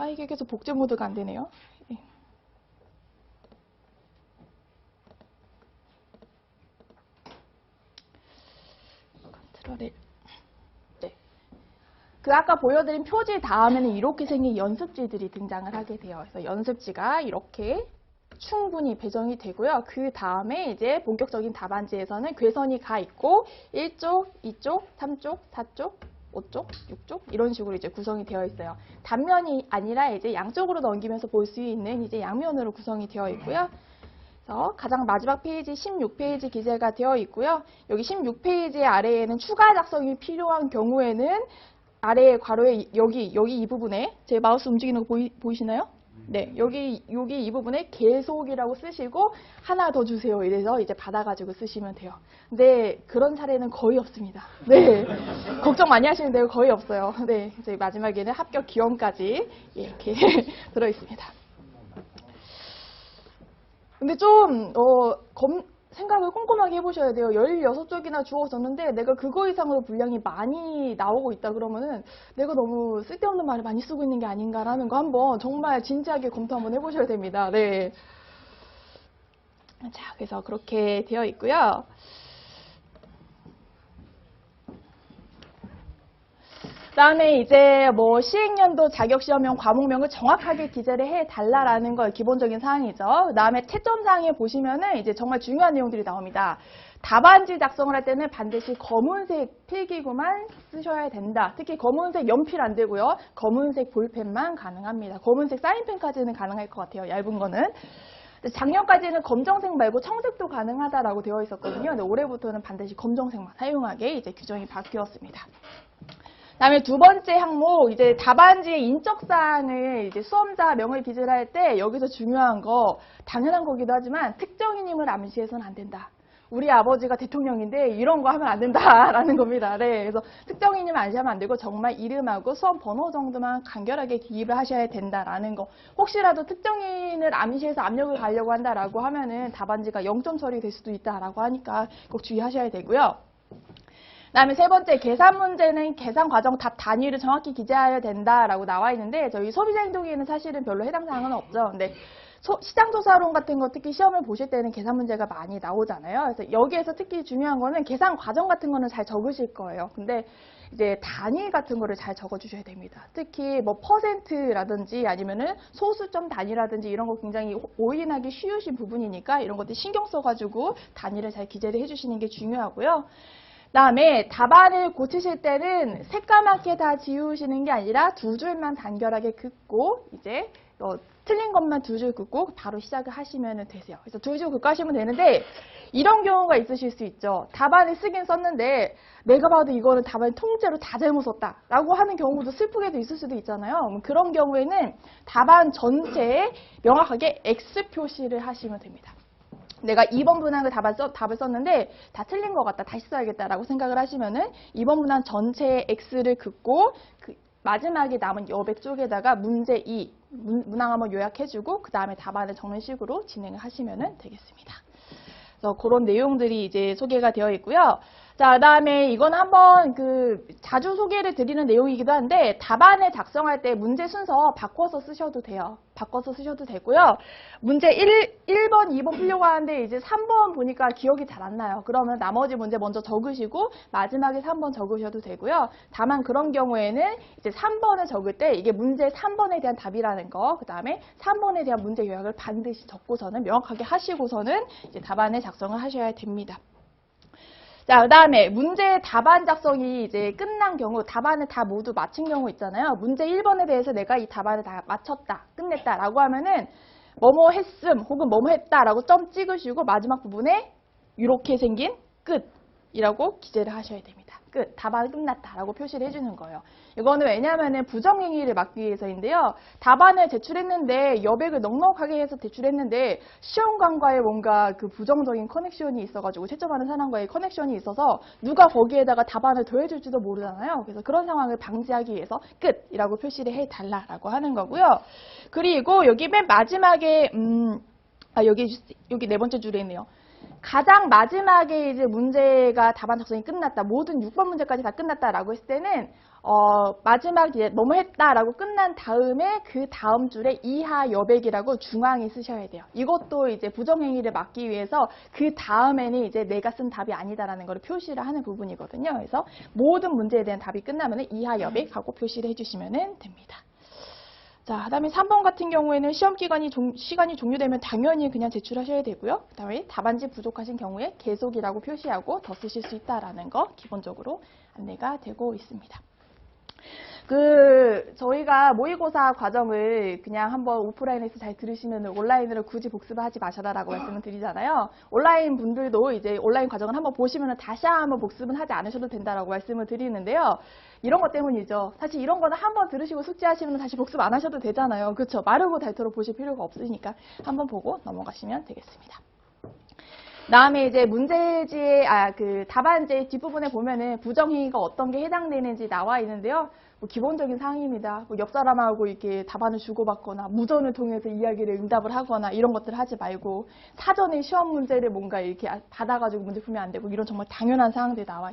아, 이게 계속 복제 모드가 안 되네요. 예. 컨트롤 L. 네. 그 아까 보여드린 표지 다음에는 이렇게 생긴 연습지들이 등장을 하게 돼요. 그래서 연습지가 이렇게 충분히 배정이 되고요. 그 다음에 이제 본격적인 답안지에서는 괴선이 가 있고 1쪽, 2쪽, 3쪽, 4쪽, 5쪽, 6쪽 이런 식으로 이제 구성이 되어 있어요. 단면이 아니라 이제 양쪽으로 넘기면서 볼 수 있는 이제 양면으로 구성이 되어 있고요. 그래서 가장 마지막 페이지 16페이지 기재가 되어 있고요. 여기 16페이지 아래에는 추가 작성이 필요한 경우에는 아래 괄호에 여기 여기 이 부분에 제 마우스 움직이는 거 보이, 보이시나요? 네, 여기 여기 이 부분에 계속이라고 쓰시고 하나 더 주세요. 이래서 이제 받아가지고 쓰시면 돼요. 근데 그런 사례는 거의 없습니다. 네, 걱정 많이 하시는데요, 거의 없어요. 네, 이제 마지막에는 합격 기원까지 예, 이렇게 들어 있습니다. 근데 좀, 어, 검, 생각을 꼼꼼하게 해보셔야 돼요. 16쪽이나 주어졌는데 내가 그거 이상으로 분량이 많이 나오고 있다 그러면은 내가 너무 쓸데없는 말을 많이 쓰고 있는 게 아닌가라는 거 한번 정말 진지하게 검토 한번 해보셔야 됩니다. 네. 자, 그래서 그렇게 되어 있고요. 그다음에 이제 뭐 시행연도 자격시험용 과목명을 정확하게 기재를 해 달라라는 걸 기본적인 사항이죠. 그다음에 채점사항에 보시면은 이제 정말 중요한 내용들이 나옵니다. 답안지 작성을 할 때는 반드시 검은색 필기구만 쓰셔야 된다. 특히 검은색 연필 안 되고요. 검은색 볼펜만 가능합니다. 검은색 사인펜까지는 가능할 것 같아요. 얇은 거는. 작년까지는 검정색 말고 청색도 가능하다라고 되어 있었거든요. 근데 올해부터는 반드시 검정색만 사용하게 이제 규정이 바뀌었습니다. 다음에 두 번째 항목 이제 답안지의 인적 사항을 이제 수험자 명을 기재를 할때 여기서 중요한 거 당연한 거기도 하지만 특정인임을 암시해서는 안 된다. 우리 아버지가 대통령인데 이런 거 하면 안 된다라는 겁니다. 네, 그래서 특정인임 암시하면 안 되고 정말 이름하고 수험 번호 정도만 간결하게 기입을 하셔야 된다라는 거. 혹시라도 특정인을 암시해서 압력을 가려고 한다라고 하면은 답안지가 0점 처리될 수도 있다라고 하니까 꼭 주의하셔야 되고요. 그다음에 세 번째 계산 문제는 계산 과정 답 단위를 정확히 기재해야 된다라고 나와 있는데 저희 소비자 행동에는 사실은 별로 해당 사항은 없죠. 근데 소- 시장조사론 같은 거 특히 시험을 보실 때는 계산 문제가 많이 나오잖아요. 그래서 여기에서 특히 중요한 거는 계산 과정 같은 거는 잘 적으실 거예요. 근데 이제 단위 같은 거를 잘 적어주셔야 됩니다. 특히 뭐 퍼센트라든지 아니면은 소수점 단위라든지 이런 거 굉장히 오인하기 쉬우신 부분이니까 이런 것들 신경 써가지고 단위를 잘 기재를 해주시는 게 중요하고요. 그다음에 답안을 고치실 때는 새까맣게 다 지우시는 게 아니라 두 줄만 단결하게 긋고 이제 어, 틀린 것만 두 줄 긋고 바로 시작을 하시면 되세요. 그래서 두 줄 긋고 하시면 되는데 이런 경우가 있으실 수 있죠. 답안을 쓰긴 썼는데 내가 봐도 이거는 답안 통째로 다 잘못 썼다 라고 하는 경우도 슬프게도 있을 수도 있잖아요. 그런 경우에는 답안 전체에 명확하게 X 표시를 하시면 됩니다. 내가 2번 문항을 답을, 써, 답을 썼는데 다 틀린 것 같다. 다시 써야겠다라고 생각을 하시면은 2번 문항 전체에 X를 긋고 그 마지막에 남은 여백 쪽에다가 문제 2 문, 문항 한번 요약해주고 그 다음에 답안을 적는 식으로 진행을 하시면 되겠습니다. 그래서 그런 내용들이 이제 소개가 되어 있고요. 자, 그다음에 이건 한번 그 자주 소개를 드리는 내용이기도 한데 답안을 작성할 때 문제 순서 바꿔서 쓰셔도 돼요. 바꿔서 쓰셔도 되고요. 문제 1, 1번, 2번 풀려고 하는데 이제 3번 보니까 기억이 잘 안 나요. 그러면 나머지 문제 먼저 적으시고 마지막에 3번 적으셔도 되고요. 다만 그런 경우에는 이제 3번을 적을 때 이게 문제 3번에 대한 답이라는 거, 그 다음에 3번에 대한 문제 요약을 반드시 적고서는 명확하게 하시고서는 이제 답안을 작성을 하셔야 됩니다. 자, 그 다음에 문제 답안 작성이 이제 끝난 경우, 답안을 다 모두 마친 경우 있잖아요. 문제 1번에 대해서 내가 이 답안을 다 마쳤다, 끝냈다 라고 하면은 뭐뭐 했음 혹은 뭐뭐 했다 라고 점 찍으시고 마지막 부분에 이렇게 생긴 끝이라고 기재를 하셔야 됩니다. 끝, 답안 끝났다라고 표시를 해주는 거예요. 이거는 왜냐하면 부정행위를 막기 위해서인데요. 답안을 제출했는데 여백을 넉넉하게 해서 제출했는데 시험관과의 뭔가 그 부정적인 커넥션이 있어가지고 채점하는 사람과의 커넥션이 있어서 누가 거기에다가 답안을 더해줄지도 모르잖아요. 그래서 그런 상황을 방지하기 위해서 끝이라고 표시를 해달라라고 하는 거고요. 그리고 여기 맨 마지막에 음, 아 여기 여기 네 번째 줄에 있네요. 가장 마지막에 이제 문제가 답안 작성이 끝났다. 모든 6번 문제까지 다 끝났다라고 했을 때는 어, 마지막 이제 너무 했다라고 끝난 다음에 그 다음 줄에 이하 여백이라고 중앙에 쓰셔야 돼요. 이것도 이제 부정행위를 막기 위해서 그 다음에는 이제 내가 쓴 답이 아니다라는 걸 표시를 하는 부분이거든요. 그래서 모든 문제에 대한 답이 끝나면 이하 여백하고 표시를 해주시면 됩니다. 자, 그다음에 3번 같은 경우에는 시험 기간이 종- 시간이 종료되면 당연히 그냥 제출하셔야 되고요. 그다음에 답안지 부족하신 경우에 계속이라고 표시하고 더 쓰실 수 있다라는 거 기본적으로 안내가 되고 있습니다. 그 저희가 모의고사 과정을 그냥 한번 오프라인에서 잘 들으시면 온라인으로 굳이 복습을 하지 마셔라라고 말씀을 드리잖아요. 온라인 분들도 이제 온라인 과정을 한번 보시면 다시 한번 복습은 하지 않으셔도 된다라고 말씀을 드리는데요. 이런 것 때문이죠. 사실 이런 거는 한번 들으시고 숙지하시면 다시 복습 안 하셔도 되잖아요. 그렇죠? 마르고 닳도록 보실 필요가 없으니까 한번 보고 넘어가시면 되겠습니다. 다음에 이제 문제지의 아 그 답안지 뒷부분에 보면은 부정행위가 어떤 게 해당되는지 나와 있는데요. 뭐 기본적인 사항입니다. 뭐 옆 사람하고 이렇게 답안을 주고받거나 무전을 통해서 이야기를 응답을 하거나 이런 것들 하지 말고 사전에 시험 문제를 뭔가 이렇게 받아가지고 문제 풀면 안 되고 이런 정말 당연한 사항들이 나와